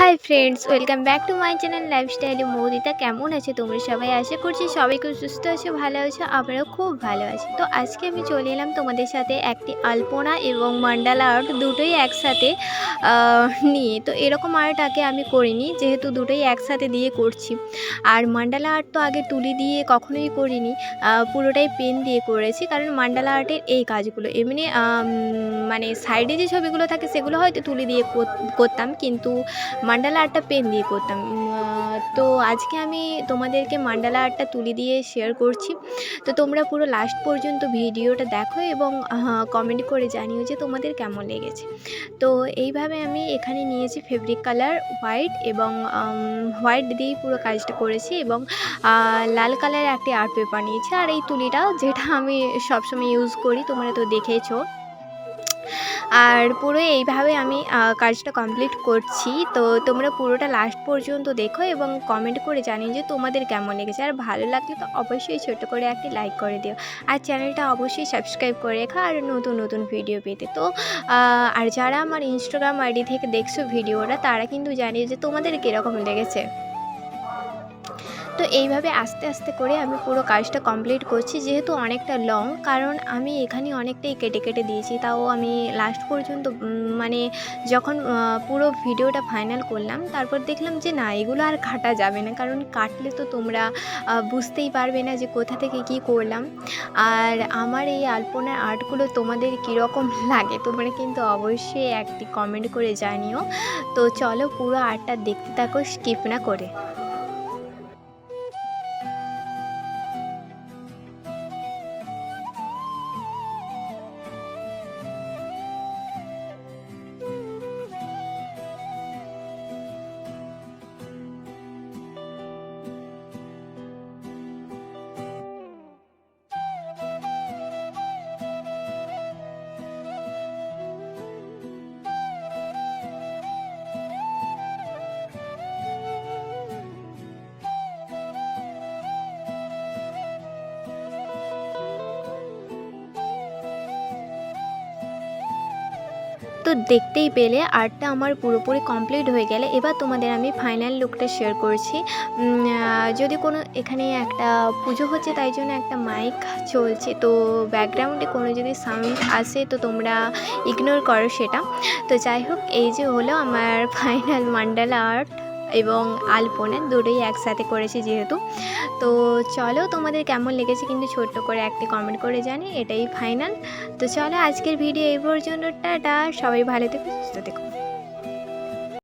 Hi friends welcome back to my channel লাইফস্টাইলে মৌদিতা কেমন আছে তোমরা? সবাই আশা করছি সবাই খুব সুস্থ আছো, ভালো আছো, আমরাও খুব ভালো আছি। তো আজকে আমি চলে এলাম তোমাদের সাথে একটি আলপনা এবং মান্ডালা আর্ট দুটোই একসাথে নিয়ে। তো এরকম আর্ট আগে আমি করিনি, যেহেতু দুটোই একসাথে দিয়ে করছি। আর মান্ডালা আর্ট তো আগে তুলি দিয়ে কখনোই করিনি পুরোটাই পেন দিয়ে করেছি, কারণ মান্ডালা আর্টের এই কাজগুলো। এমনি মানে সাইডে যে ছবিগুলো থাকে, সেগুলো হয়তো তুলি দিয়ে করতাম, কিন্তু মান্ডালা আর্টটা পেন দিয়ে করতাম। তো আজকে আমি তোমাদেরকে মান্ডালা আর্টটা তুলি দিয়ে শেয়ার করছি। তো তোমরা পুরো লাস্ট পর্যন্ত ভিডিওটা দেখো এবং কমেন্ট করে জানিও যে তোমাদের কেমন লেগেছে। তো এইভাবে আমি এখানে নিয়েছি ফেব্রিক কালার হোয়াইট এবং হোয়াইট দিয়েই পুরো কাজটা করেছি এবং লাল কালারের একটি আর্ট পেপার নিয়েছি। আর এই তুলিটা যেটা আমি সবসময় ইউজ করি, তোমরা তো দেখেছ আর পুরো এইভাবে আমি কাজটা কমপ্লিট করছি। তো তোমরা পুরোটা লাস্ট পর্যন্ত দেখো এবং কমেন্ট করে জানিও যে তোমাদের কেমন লেগেছে। আর ভালো লাগলে তো অবশ্যই ছোট করে একটি লাইক করে দিও। আর চ্যানেলটা অবশ্যই সাবস্ক্রাইব করে রেখো আর নতুন নতুন ভিডিও পেতে। তো আর যারা আমার ইনস্টাগ্রাম আইডি থেকে দেখছ ভিডিওটা, তারা কিন্তু জানিও যে তোমাদের কীরকম লেগেছে। তো এইভাবে আস্তে আস্তে করে আমি পুরো কাজটা কমপ্লিট করছি। যেহেতু অনেকটা লং কারণ আমি এখানে অনেকটাই কেটে কেটে দিয়েছি। তাও আমি লাস্ট পর্যন্ত মানে যখন পুরো ভিডিওটা ফাইনাল করলাম, তারপর দেখলাম যে না, এগুলো আর কাটা যাবে না। কারণ কাটলে তো তোমরা বুঝতেই পারবে না যে কোথা থেকে কি করলাম। আর আমার এই আলপনার আর্টগুলো তোমাদের কীরকম লাগে, তোমরা কিন্তু অবশ্যই একটি কমেন্ট করে জানিও। তো চলো পুরো আর্টটা দেখতে থাকো স্কিপ না করে। তো দেখতেই পেলে, আর্টটা আমার পুরোপুরি কমপ্লিট হয়ে গেলে এবার তোমাদের আমি ফাইনাল লুকটা শেয়ার করছি। যদি কোনো, এখানে একটা পুজো হচ্ছে তাই জন্য একটা মাইক চলছে, তো ব্যাকগ্রাউন্ডে কোনো যদি সাউন্ড আসে তো তোমরা ইগনোর করো সেটা। তো যাই হোক, এই যে হলো আমার ফাইনাল মান্ডালা আর্ট এবং আলপনা দুটোই একসাথে করেছি যেহেতু। তো চলো তোমাদের কেমন লেগেছে কিন্তু ছোট্ট করে একটি কমেন্ট করে জানি এটাই ফাইনাল তো চলো আজকের ভিডিও এই পর্যন্ত, টাটা। সবাই ভালো থেকো, সুস্থ থেকো।